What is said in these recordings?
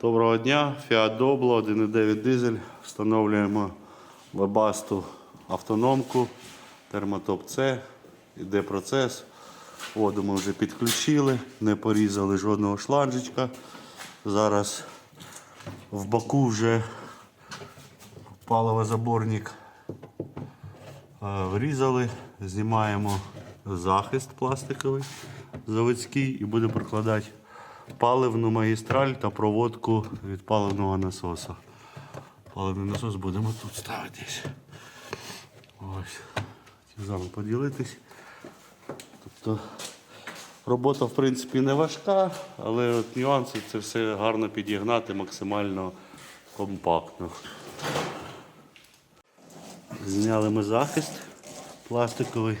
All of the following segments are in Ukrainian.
Доброго дня, Fiat Doblo, 1.9 дизель. Встановлюємо вебасту автономку, термотоп С. Іде процес. Воду ми вже підключили, не порізали жодного шланжечка. Зараз в боку вже паливозаборник е, врізали, знімаємо захист пластиковий заводський і будемо прокладати паливну магістраль та проводку від паливного насосу. Паливний насос будемо тут ставитись. Ось. Хотів вами поділитись. Тобто робота в принципі не важка, але от нюанси це все гарно підігнати максимально компактно. Зняли ми захист пластиковий,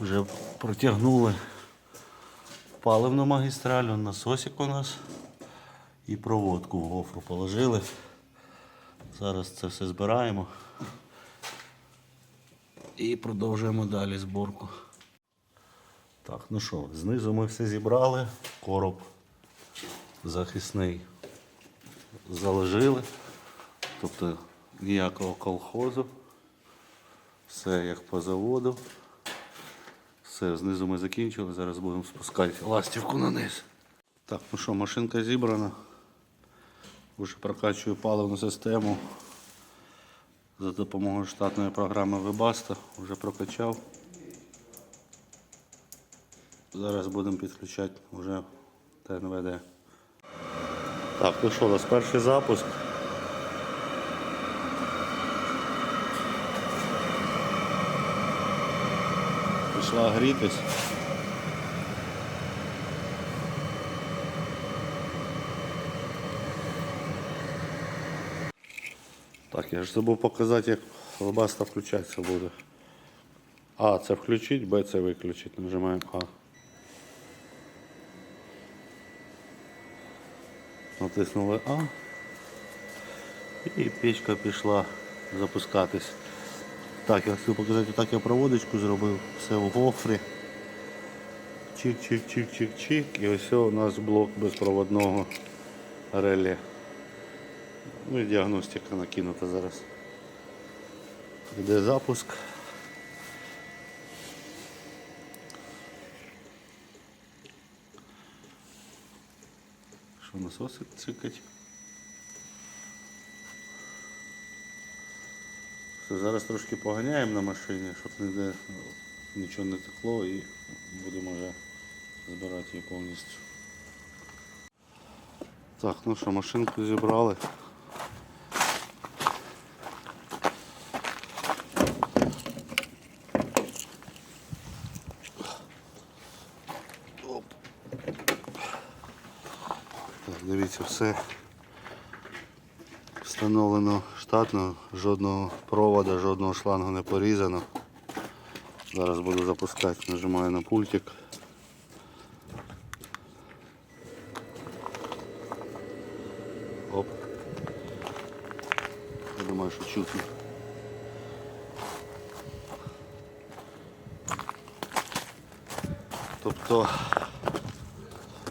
вже протягнули паливну магістраль, насосик у нас і проводку в гофру положили. Зараз це все збираємо і продовжуємо далі зборку. Так, ну що, знизу ми все зібрали, короб захисний заложили, тобто ніякого колхозу, все як по заводу. Все, знизу ми закінчили, зараз будемо спускати ластівку на низ. Так, ну що, машинка зібрана. Вже прокачую паливну систему за допомогою штатної програми Webasto. Вже прокачав. Зараз будемо підключати вже ТНВД. Так, ну що, у нас перший запуск. Пішла грітись. Так, я ж забув показати, як лобаста включатися буде. А, це включить, Б це виключить. Нажимаємо А. Натиснули А. І печка пішла запускатись. Так, я хотів показати, так я проводочку зробив, все в гофрі. Чик-чик-чик-чик-чик. І ось у нас блок безпроводного реле. Ну і діагностика накинута зараз. Йде запуск. Що насосик цикать? Зараз трошки поганяємо на машині, щоб ніде нічого не текло і будемо вже збирати її повністю. Так, ну що, машинку зібрали. Так, дивіться, все встановлено штатно, жодного провода, жодного шлангу не порізано. Зараз буду запускати, нажимаю на пультик. Оп. Я думаю, що чутно. Тобто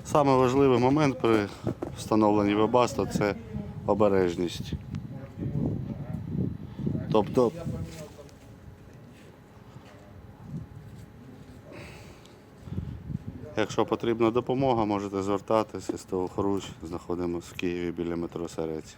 Саме важливий момент при встановленні вебаста це обережність. Тобто Якщо потрібна допомога, можете звертатися з того Хоруч, знаходимося в Києві біля метро Серець.